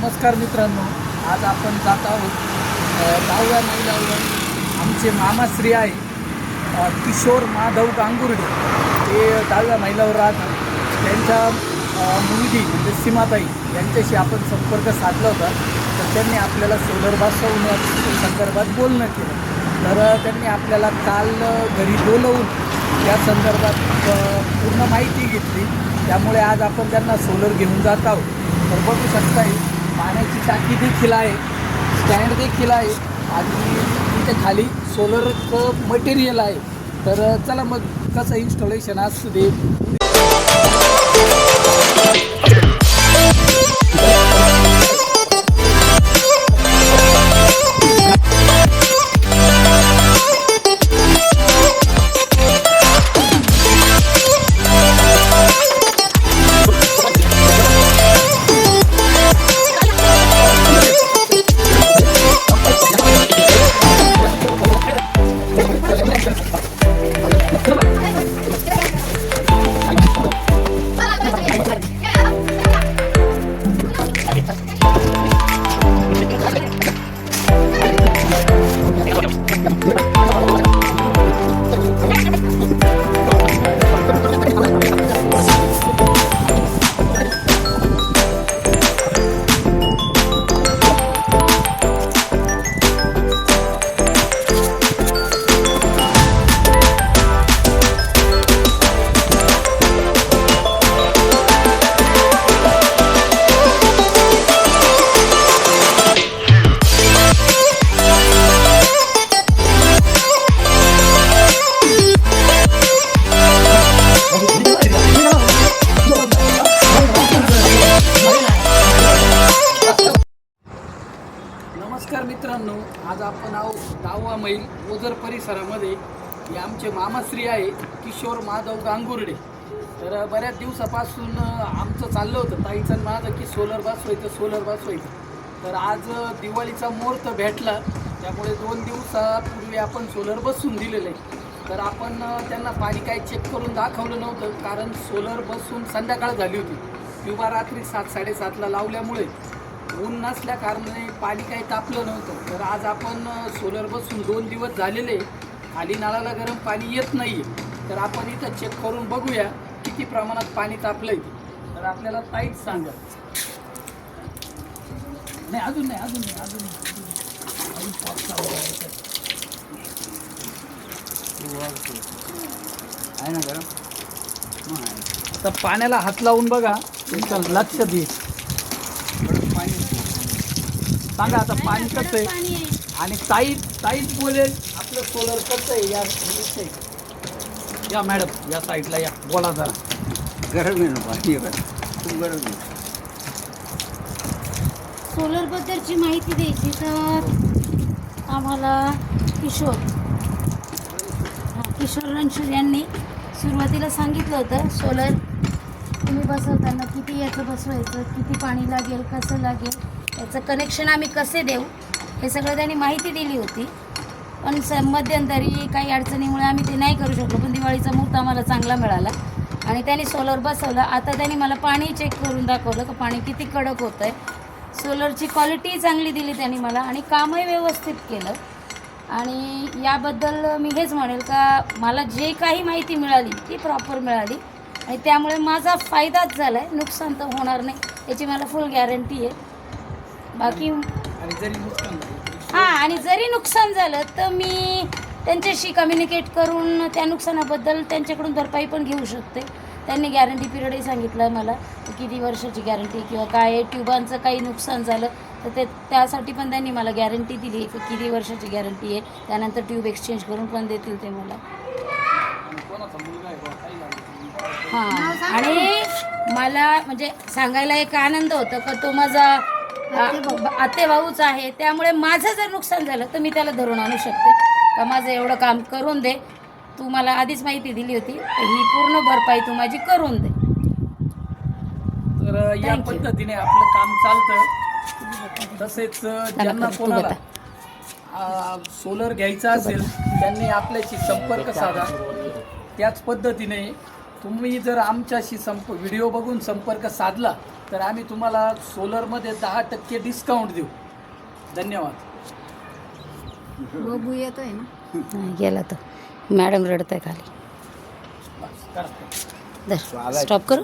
नमस्कार मित्रांनो आज आपण जात आहोत दहाव्या महिलावर आमचे मामाश्री आहे किशोर माधव गांगुर्डे. ते दहाव्या महिलावर राहतात. त्यांच्या मुलगी म्हणजे सीमाताई यांच्याशी आपण संपर्क साधला होता. तर त्यांनी आपल्याला सोलर बसवण्या संदर्भात बोलणं केलं. तर त्यांनी आपल्याला काल घरी बोलवून या संदर्भात पूर्ण माहिती घेतली. त्यामुळे आज आपण त्यांना सोलर घेऊन जात आहोत. तर बघू शकताय पाण्याची टाकी देखील आहे स्टँड देखील आहे आणि तिथे खाली सोलरचं मटेरियल आहे. तर चला मग कसं इन्स्टॉलेशन असू दे Bueno. आज आपण आहोत दहावा मैल ओझर परिसरामध्ये. हे आमचे मामाश्री आहे किशोर माधव गांगुर्डे. तर बऱ्याच दिवसापासून आमचं चाललं होतं. ताईचं माझं की सोलर बसवायचं सोलर बसवायचं तर आज दिवाळीचा मुहूर्त भेटला. त्यामुळे दोन दिवसापूर्वी आपण सोलर बसून दिलेलं आहे. तर आपण त्यांना पाणी काही चेक करून दाखवलं नव्हतं. कारण सोलर बसून संध्याकाळ झाली होती. किंवा रात्री सात साडेसातला लावल्यामुळे. ऊन नसल्या कारणाने पाणी काही तापलं नव्हतं. तर आज आपण सोलर बसून दोन दिवस झालेले खाली नळाला गरम पाणी येत नाही तर आपण इथं चेक करून बघूया किती प्रमाणात पाणी तापलं आहे तर आपल्याला ताईट सांगा. नाही अजून नाही अजून नाही अजून नाही, आहे ना गरम? आता पाण्याला हात लावून बघा. लक्ष दे. सांगा आता पाणी कसं आहे? आणि ताईत ताईत बोलेल आपलं सोलर कसं आहे? या विषयी. या मॅडम या साईडला या. बोला जरा. गरम आहे ना पाणी. खूप गरम आहे. सोलरबद्दलची माहिती द्यायची तर आम्हाला किशोर. हां किशोर रणशूर यांनी सुरुवातीला सांगितलं होतं सोलर तुम्ही बसवताना किती याचं बसवायचं किती पाणी लागेल कसं लागेल? याचं कनेक्शन आम्ही कसे देऊ हे सगळं त्यांनी माहिती दिली होती. पण स मध्यंतरी काही अडचणीमुळे आम्ही ते नाही करू शकलो पण दिवाळीचा मुहूर्त आम्हाला चांगला मिळाला. आणि त्यांनी सोलर बसवलं. आता त्यांनी मला पाणी चेक करून दाखवलं की पाणी किती कडक होतं आहे सोलरची क्वालिटी चांगली दिली त्यांनी मला आणि कामही व्यवस्थित केलं. आणि याबद्दल मी हेच म्हणेल का मला जे काही माहिती मिळाली ती प्रॉपर मिळाली. आणि त्यामुळे माझा फायदाच झाला आहे नुकसान तर होणार नाही. याची मला फुल गॅरंटी आहे. बाकी हां आणि जरी नुकसान झालं तर मी त्यांच्याशी कम्युनिकेट करून त्या नुकसानाबद्दल त्यांच्याकडून भरपाई पण घेऊ शकते. त्यांनी गॅरंटी पिरियडही सांगितलं मला की किती वर्षाची गॅरंटी किंवा काय ट्युबांचं काही नुकसान झालं तर ते त्यासाठी पण त्यांनी मला गॅरंटी दिली की किती वर्षाची गॅरंटी आहे. त्यानंतर ट्यूब एक्सचेंज करून पण देतील ते मला. आहे. हां आणि मला म्हणजे सांगायला एक आनंद होता का तो माझा आते भाऊच आहे. त्यामुळे माझं जर नुकसान झालं तर मी त्याला धरून आणू शकते. का माझं एवढं काम करून दे. तू मला आधीच माहिती दिली होती. ही पूर्ण भरपाई तू माझी करून दे. तर या. पद्धतीने आपलं काम चालतं. तसेच ज्यांना कोणाला. सोलर घ्यायचा असेल त्यांनी आपल्याशी संपर्क साधा. त्याच पद्धतीने तुम्ही जर आमच्याशी संप व्हिडिओ बघून संपर्क साधला तर आम्ही तुम्हाला सोलरमध्ये दहा टक्के डिस्काउंट देऊ. धन्यवाद. बबू येतोय ना? नाही, गेला तर मॅडम रडत आहे. खाली स्टॉप करू